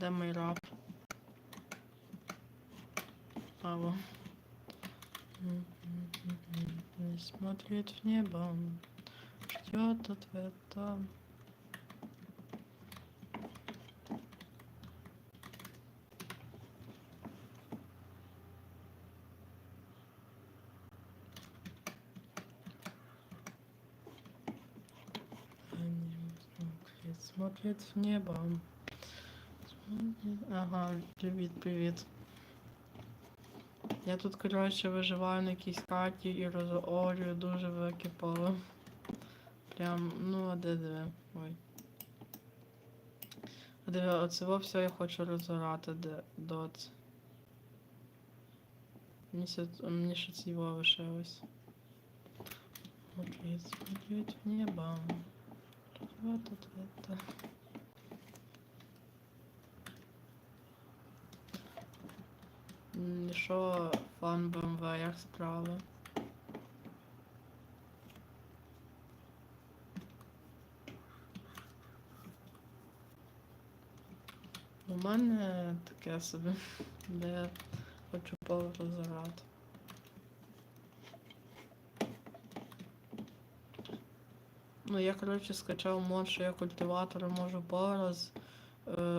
Де мій раб? Аво. Не смотрит в небо, ждет ответа. Смотрит в небо. Ага, привіт, привіт. Я тут, коротше, виживаю на якійсь хаті і розорюю дуже велике поле. Прям, ну, а де диви? Ой. А диви, оце все я хочу розорати, де доц. Мені, мені ще цього лишилось. Смотреть, смотреть в небо. Вот это, Що фан БМВ, як справи? У мене таке собі, де я хочу порозграти. Ну, я, коротше, скачав мод, що я культиватори можу пораз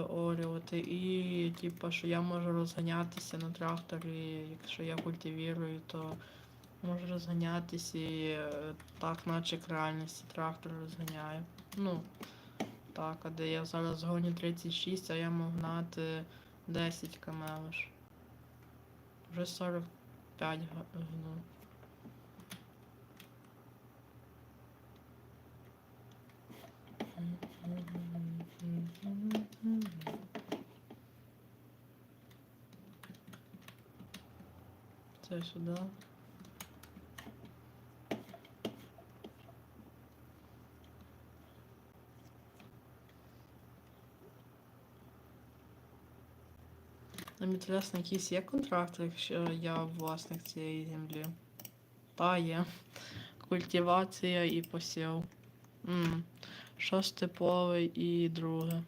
орювати, і типу, що я можу розганятися на тракторі, якщо я культивірую, то можу розганятися і е, так, наче як реальності трактор розганяю. Ну, так, а де я зараз гоню 36, а я можу гнати 10 км. Вже 45 га- гну. Це сюди. Нам інтересно, якийсь є контракт, якщо я власник цієї землі. Та є. Культивація і посів. М. Шосте поле і друге.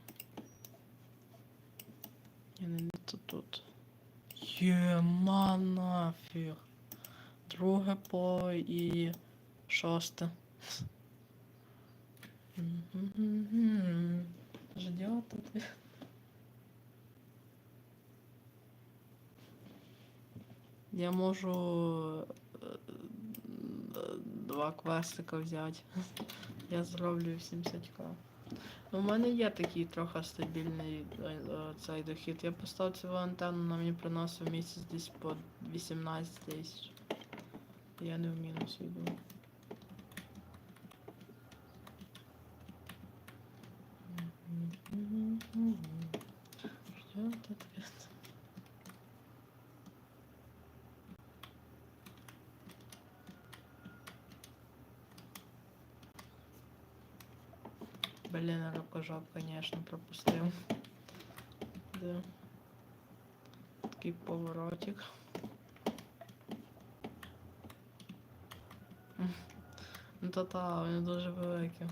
Я не то тут. Єма нафіг. Друге поле і шосте. Ждет ответ. Я можу е, два квестика взяти. Я зроблю 70к. У мене є такий трохи стабільний е, е, цей дохід. Я поставив цю антенну, вона мені приносив місяць десь по 18 тисяч. Я не в мінус йду. Ждет ответ. Блин, рукожоп, конечно, пропустил. Да. Такий поворотик. Ну то та, вони дуже великі.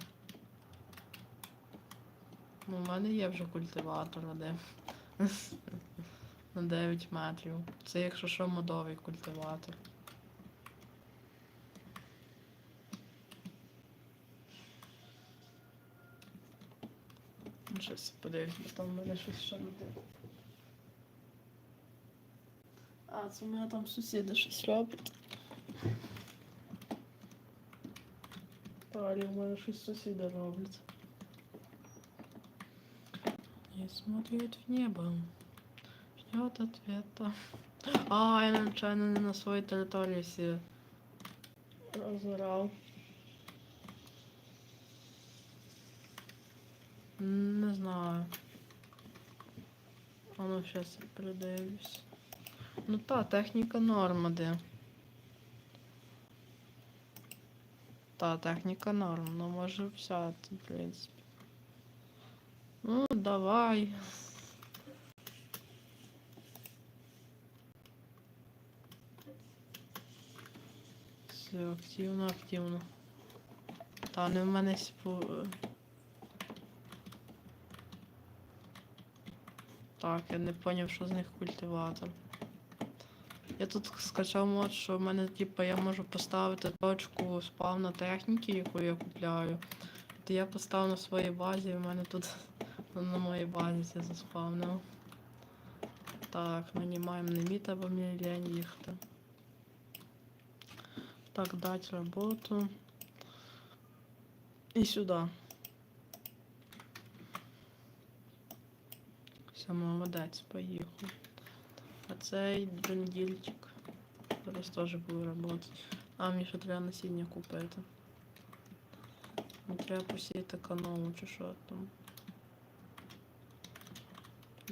Ну, у мене є вже культиватор де. На 9 метрів. Це якщо що модовий культиватор. Щось подивись, бо там в мене щось ще не те. А, це у мене там сусіди щось роблять. Далі у мене щось сусіди роблять. Не смотрит в небо. Ждет ответа. А, я нечаянно не на своїй території всі розорав. Не знаю. А ну сейчас я передивлюсь. Ну та, техніка норма де. Та, техніка норм, ну може взяти, в принципі. Ну, давай. Все, активно, активно. Та не в мене спу... Так, я не поняв, що з них культиватор. Я тут скачав мод, що в мене, типу, я можу поставити точку спавна техніки, яку я купляю. То я поставив на своїй базі, і в мене тут на моїй базі це заспавнив. Так, нанімаємо ліміт, бо мені лень їхати. Так, дать роботу. І сюди. молодець, поїхав. А цей джундільчик. Зараз теж буде працювати. А, мені ще треба насіння купити. Ну, треба посіяти каналу чи що там.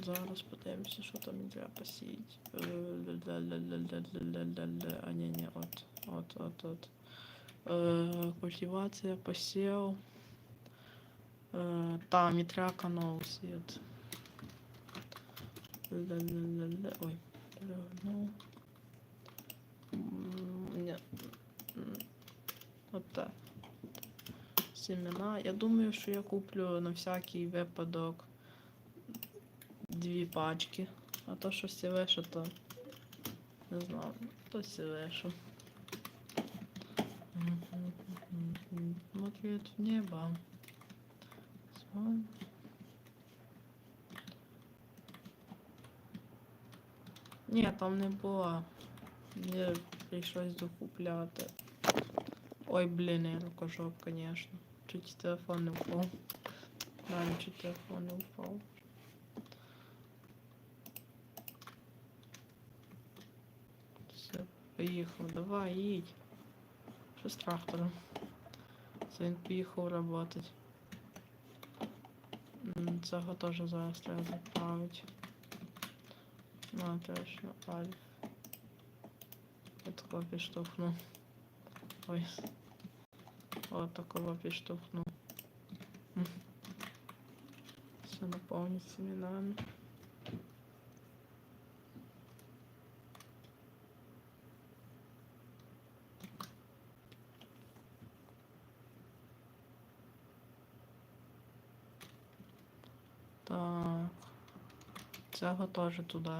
Зараз подивимося, що там мені треба посіяти. Е, ля-ля-ля-ля-ля-ля-ля-ля. А ні, ні, от, от, от, от. Е, Культивація, посів. Е, Там і треба канал сіяти. Ой. М, От так. Семена. Я думаю, що я куплю на всякий випадок дві пачки. А то, що сівеше, то не знаю, то сівеше. Смотрит в небо. Сон. Ні, там не було. Мені прийшлось докупляти. Ой, блін, я рукожоп, конечно. Чуть телефон не впав. Реально, чуть телефон не впав. Все, поїхав, давай, їдь. Що з трактором? Це він поїхав. М, Цього теж зараз треба заправити. Ну, а, точно, альф. Это копия штукнул. Ой. Вот такого копия штукнул. Все наполнить семенами. Теж туди.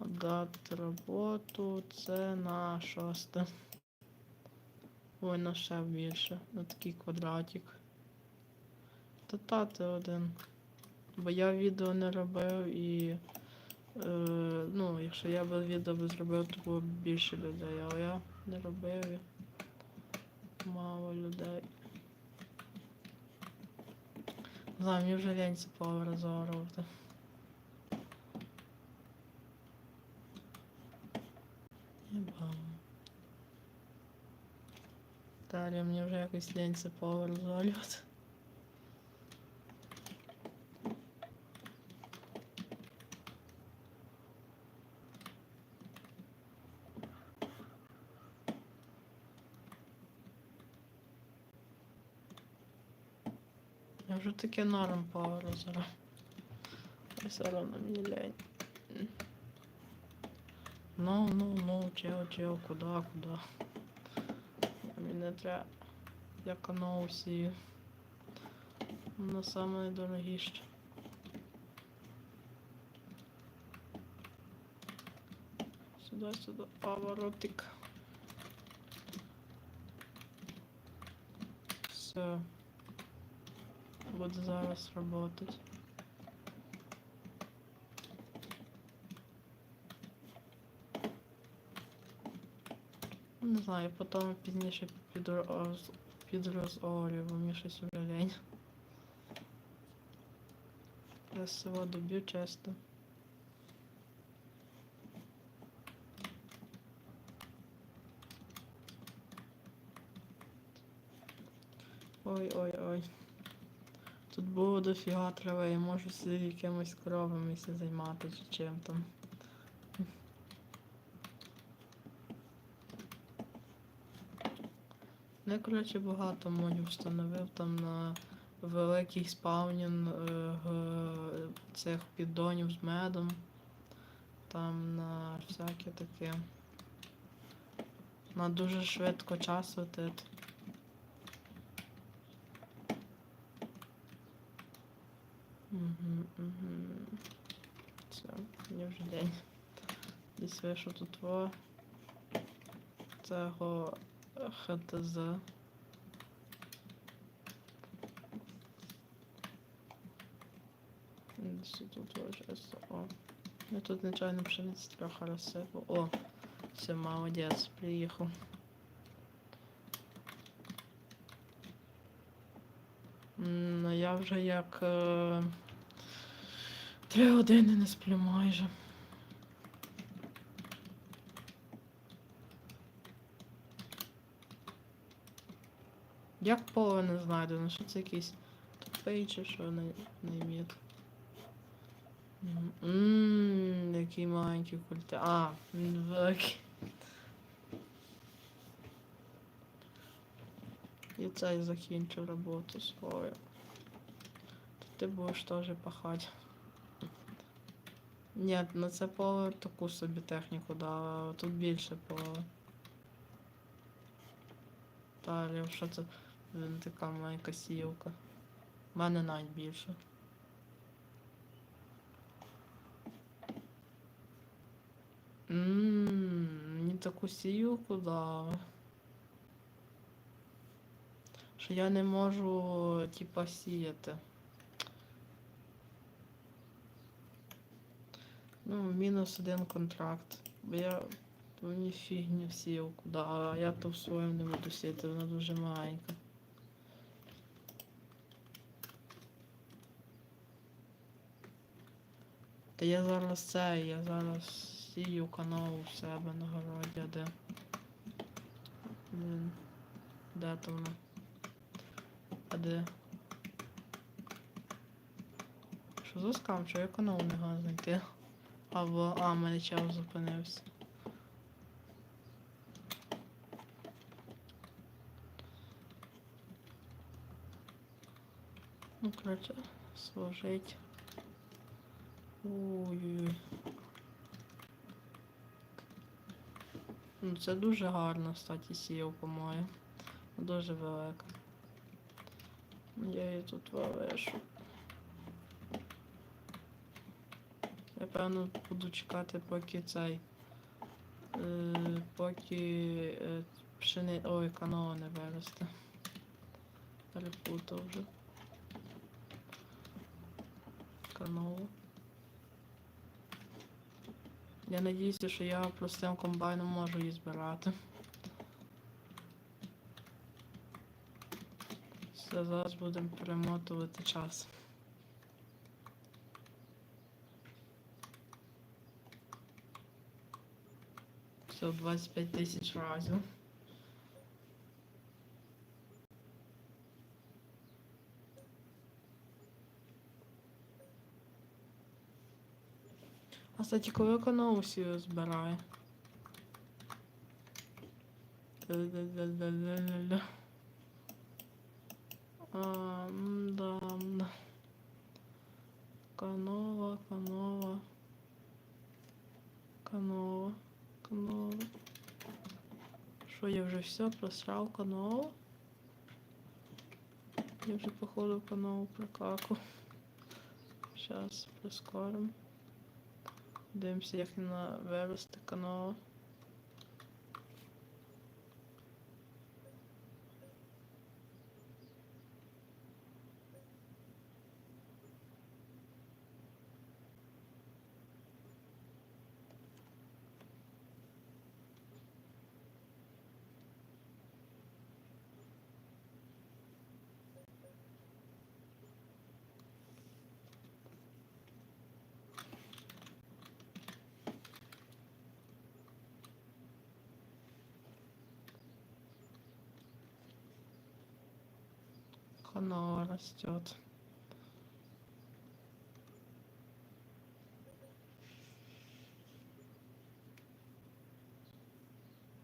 Дати роботу. Це на шосте. Ой, на ще більше. На такий квадратик. Та тати один. Бо я відео не робив і. Е, ну, якщо я би відео би зробив, то було б більше людей, але я не робив мало людей. Не знаю, мені вже лень це повразорувати. Далі мені вже якось лень це повразорювати. Я вже таке норм повразора. Все одно мені лень. Ну, ну, ну, чел, чел, куда, куда? Не треба. Я канал сію. На саме найдорогіше. Сюда, сюда, поворотик. Все. Буде зараз работать. Не знаю, потім пізніше підроз... підрозорю, бо мені щось лень. Я всього доб'ю чесно. Ой-ой-ой. Тут було дофіга трави, я можу якимось коровами ся займати чи чим там. Я, коротше, багато модів встановив там на великий спавнін е, цих піддонів з медом. Там на всяке таке. На дуже швидко час летить. Угу. Все, мені вже день. Десь вийшов тут во. Цього ХТЗ. Десь тут вважається. О. Я тут нечайно пшениці трохи розсипав. О, все, молодець, приїхав. Ну я вже як е, три години не сплю майже. Як поле не знайду, ну що це якийсь тупий чи що не, не міг. Ммм, який маленький культи. А, він великий. І цей закінчив роботу свою. Ти будеш теж пахати. Ні, на це поле таку собі техніку дала, тут більше поле. Далі, що це? Така маленька сілка. У мене навіть більше. Ммм, таку сілку дали. Що я не можу, типа, сіяти. Ну, мінус один контракт. Бо я мені фігню сілку дала, а я то в своєму не буду сіяти, вона дуже маленька. Та я зараз це, я зараз сію канал у себе на городі, де. Блін. Де то воно? А де? Що за скам? Що я канал не гаю знайти? Або. А, в мене час зупинився. Ну, коротше, сложить. Ой-ой-ой. Ну, це дуже гарно, кстати, сіялка моя. Дуже велика. Я її тут вивешу. Я певно буду чекати, поки цей. Е, поки е, пшени... Ой, канола не виросте. Перепутав вже. Канолу. Я надіюся, що я простим комбайном можу її збирати. Все, зараз будемо перемотувати час. Все, 25 тисяч разів. А кстати, коли канал сію збирає? А, да, да. Канова, канова. Канова, канова. Що, я вже все просрав канову? Я вже походу канову прокаку. Сейчас прискорим. Дивимося, як на виросте канова. Канова растет.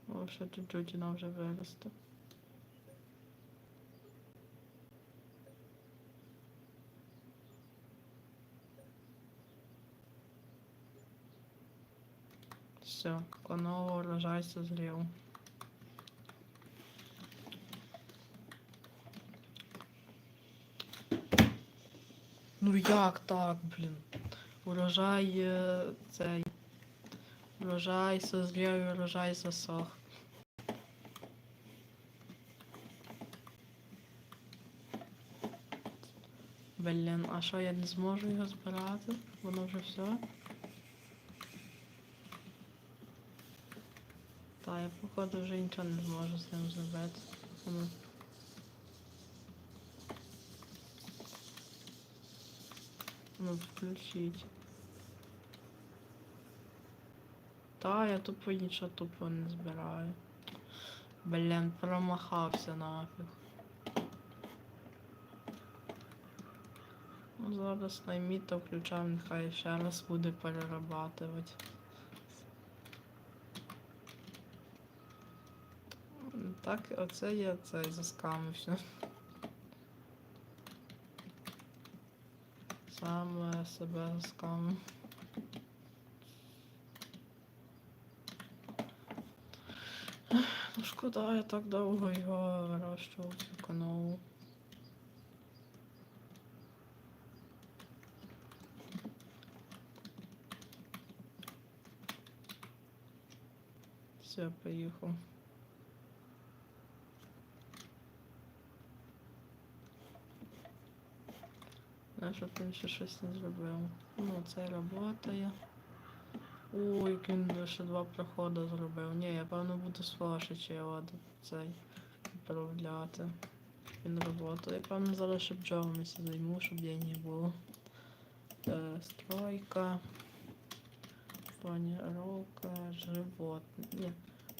О, ще чуть-чуть вона вже виросте. Все, канова урожай созрел. Ну як так, блін? Урожай е, цей. Урожай созрів, урожай засох. Блін, а що я не зможу його збирати? Воно вже все. Та, я походу вже нічого не зможу з ним зробити. Ну, включить. Та, я тупо нічого тупо не збираю. Блін, промахався нафіг. Ну, зараз найміта включав, нехай ще раз буде перерабатувати. Так, оце я цей заскамився. Саме себе заскамив. Ну, шкода, я так довго його вирощував цю каналу. Все, поїхав. А щоб він ще щось не зробив. Ну, це працює. Ой, як він ще два проходи зробив. Ні, я певно буду чого цей відправляти. Він робота. Я певно зараз ще бджолами ся займу, щоб денег було. Е, стройка. Планировка, животні. Ні.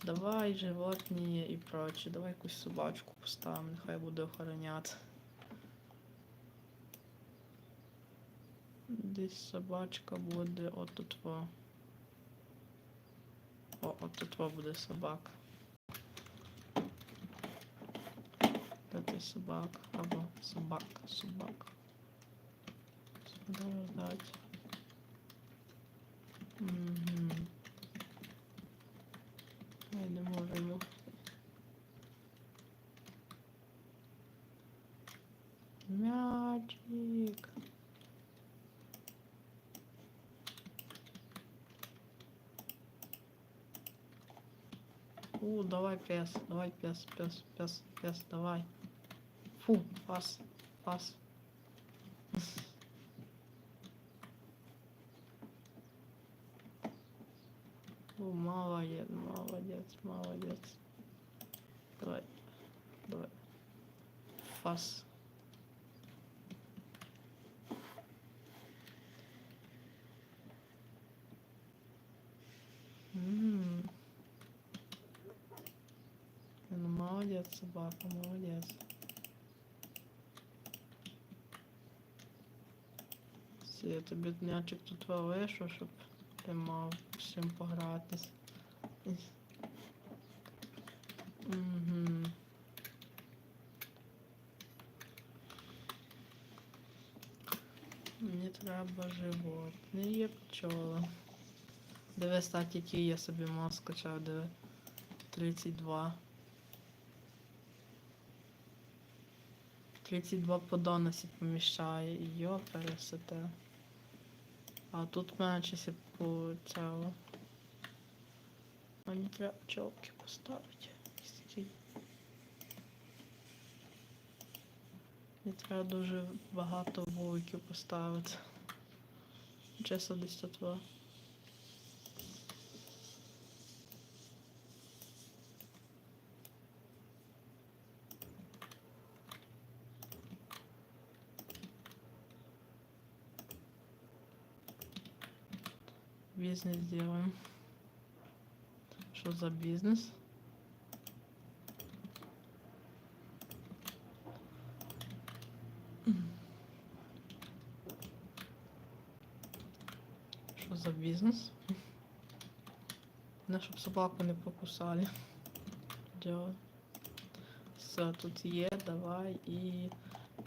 Давай животні і прочі. Давай якусь собачку поставимо, нехай буде охороняти. Десь собачка буде отут во. О, отут во буде собака. Де ти собака? Або собака, собака. Сюди ждать. Угу. Я не можу. Мячик. Давай пес, давай пес, пес, пес, пес, давай. Фу, пас, пас. О, молодец, молодец, молодец. Давай, давай. Фас. Собака, молодец. Все, я тобі м'ячик тут валишу, щоб ти мав з чим погратись. Угу. Мені треба животні, є пчола. Диви, статі, який я собі мозг скачав, диви. 32. 32 по доносі поміщає. Йо, пересете. А тут мене щось по цього. Мені треба пчелки поставити. Мені треба дуже багато вуликів поставити. Чесно десь тут. два. Бизнес делаем. Что за бизнес? Что за бизнес? Не, щоб собаку не покусали. Дело. Все, тут є, давай і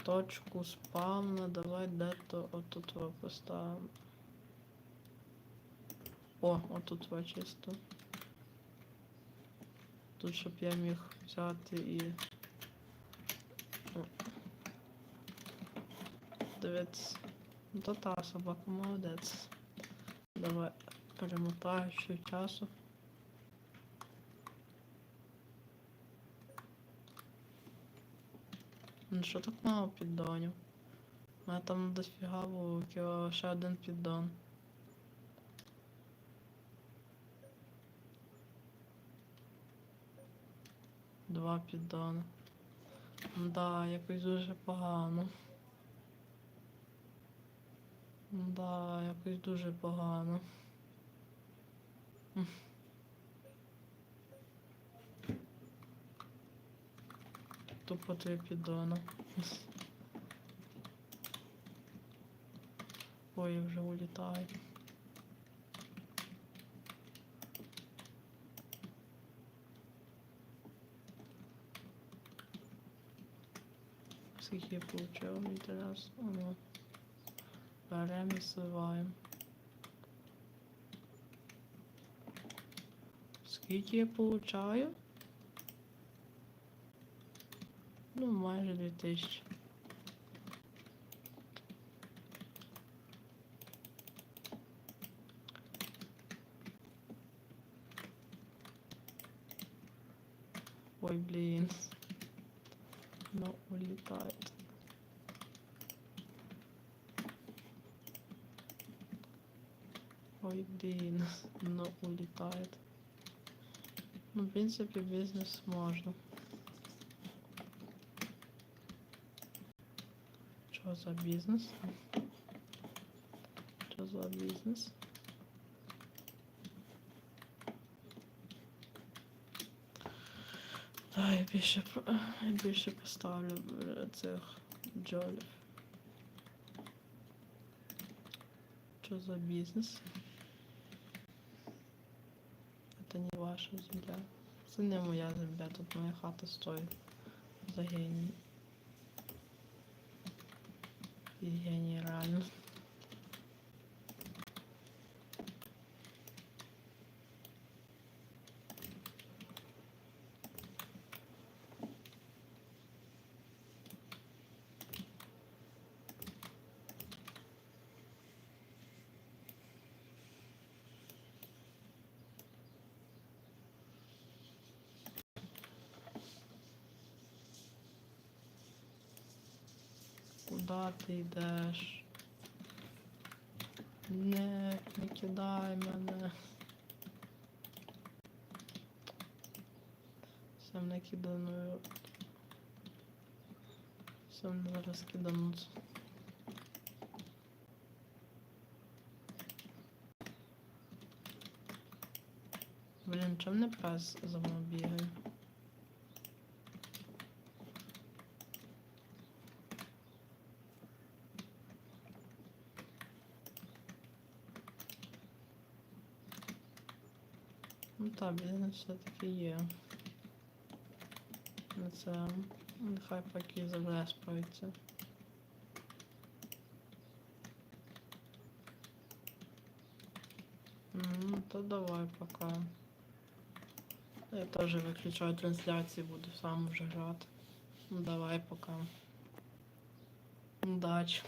точку спавна, давай де-то отут поставимо. О, отут чисто. Тут, щоб я міг взяти і. Дивіться. Ну, То та собака молодець. Давай перемотаю ще часу. Ну що так мало піддонів? У мене там дофіга було ще один піддон. Два піддони. Да, якось дуже погано. Да, якось дуже погано. Тупо три піддона. Ой, вже улітає. Скільки я получив інтересно. Ну. Беремо і сливаємо. Скільки я получаю? Ну, майже 2000. Ой, блин. Но улетает. Ой, блин, но улетает. Ну, в принципе, бизнес можно. Что за бизнес? Что за бизнес? Да, я більше, я більше поставлю е, цих джолів. Що за бізнес? Це не ваша земля. Це не моя земля, тут моя хата стоїть. За геній. І геній реально. Куда ти йдеш? Не, не кидай мене. Сам не киданую. Сам зараз кидануться. Блін, чому не пес за мною бігає? Бізнес все-таки є. Ну це нехай поки завеспаються. Ну, то давай пока. Я теж виключаю трансляції, буду сам вже грати. Ну давай пока. Удачі.